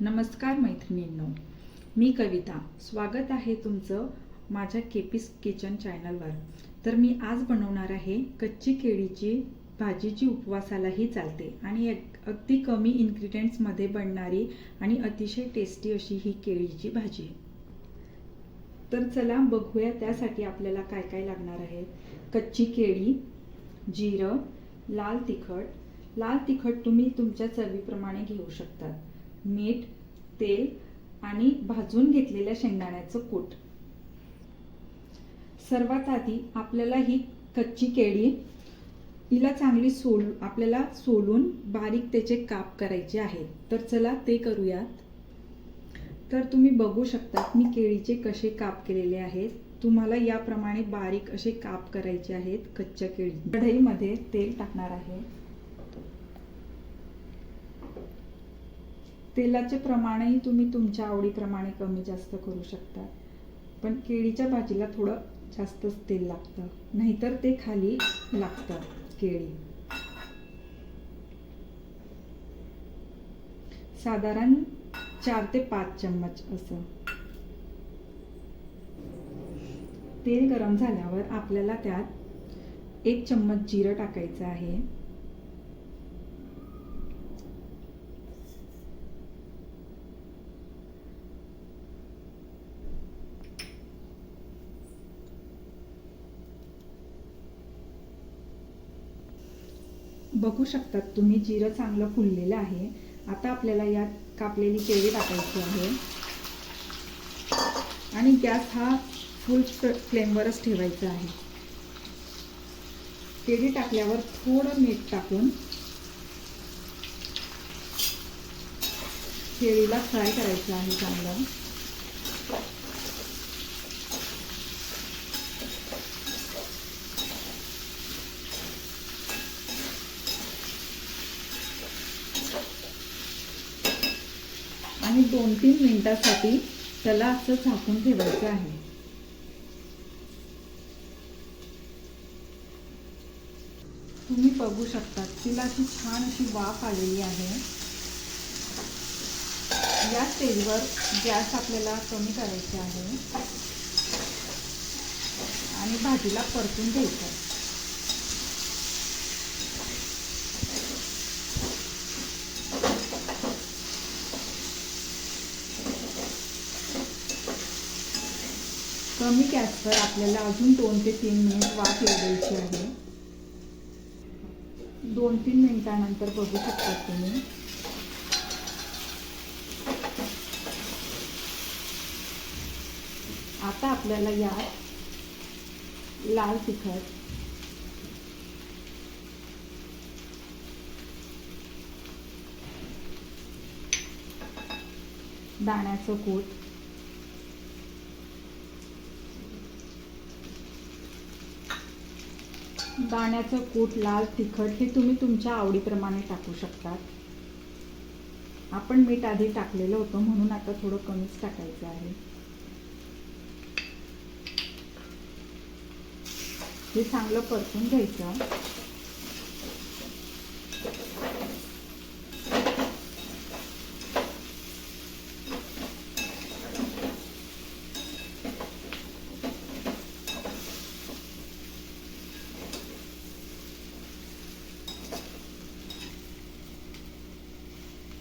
नमस्कार मैत्रिणींनो मी कविता. स्वागत आहे तुमचं माझ्या केपीस किचन चॅनलवर तर मी आज बनवणार आहे कच्ची केळीची भाजी जी उपवासालाही चालते आणि अगदी कमी इन्ग्रेडियंट्समध्ये बनणारी आणि अतिशय टेस्टी अशी ही केळीची भाजी तर चला बघूया त्यासाठी आपल्याला काय काय लागणार आहे. कच्ची केळी जिरं लाल तिखट. लाल तिखट तुम्ही तुमच्या चवीप्रमाणे घेऊ शकतात. मीठ तेल आणि भाजून घेतलेल्या शेंगदाण्याचं कूट. सर्वात आधी आपल्याला ही कच्ची केळी हिला चांगली सोल आपल्याला सोलून बारीक त्याचे काप करायचे आहेत तर चला ते करूयात. तर तुम्ही बघू शकता मी केळीचे कसे काप केलेले आहेत. तुम्हाला याप्रमाणे बारीक असे काप करायचे आहेत कच्च्या केळी. कढईमध्ये तेल टाकणार आहे. तेलाचे प्रमाणही तुम्ही तुमच्या आवडीप्रमाणे कमी जास्त करू शकता. पण केळीच्या भाजीला थोडं जास्तच तेल लागतं. नाहीतर ते खाली लागतं केळी. साधारण चार ते पाच चम्मच असं. तेल गरम झाल्यावर आपल्याला त्यात एक चम्मच जिरं टाकायचं आहे. बघू शकतात तुम्ही जिरं चांगलं फुललेलं आहे. आता आपल्याला यात कापलेली केळी टाकायची आहे. आणि गॅस हा फुल फ्लेमवरच ठेवायचा आहे. केळी टाकल्यावर थोडं मीठ टाकून केळीला फ्राय करायचं आहे चांगलं. आणि दोन तीन मिनिटासाठी त्याला असं झाकून ठेवायचं आहे. तुम्ही बघू शकता तिला अशी छान अशी वाफ आलेली आहे. या स्टेजवर गॅस आपल्याला कमी करायचा आहे. आणि भाजीला परतून घ्यायचं कमी गॅसवर आपल्याला अजून दोन ते तीन मिनिट वाफ लागायची आहे. दोन तीन मिनिटानंतर बघू शकता तुम्ही. आता आपल्याला यात लाल तिखट दाण्याचं कूट दाण्याचं कूट लाल तिखट हे तुम्ही तुमच्या आवडीप्रमाणे टाकू शकतात. आपण मीठ आधी टाकलेलं होतं म्हणून आता थोडं कमीच टाकायचं आहे. हे चांगलं परतून घ्यायचं.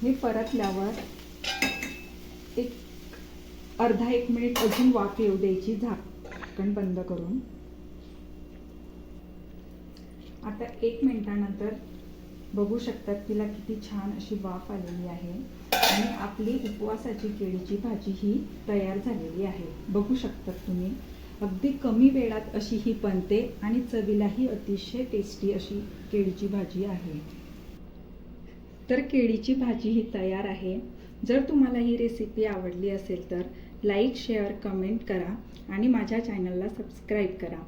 हे परतल्यावर एक अर्धा एक मिनिट अजून वाफ येऊ द्यायची झाकण बंद करून. आता एक मिनिटानंतर बघू शकतात तिला किती छान अशी वाफ आलेली आहे. आणि आपली उपवासाची केळीची भाजी ही तयार झालेली आहे. बघू शकतात तुम्ही. अगदी कमी वेळात अशी ही बनते आणि चवीलाही अतिशय टेस्टी अशी केळीची भाजी आहे. तर केळीची भाजी ही तयार आहे. जर तुम्हाला ही रेसिपी आवडली असेल तर लाईक शेअर कमेंट करा आणि माझ्या चॅनलला सबस्क्राईब करा.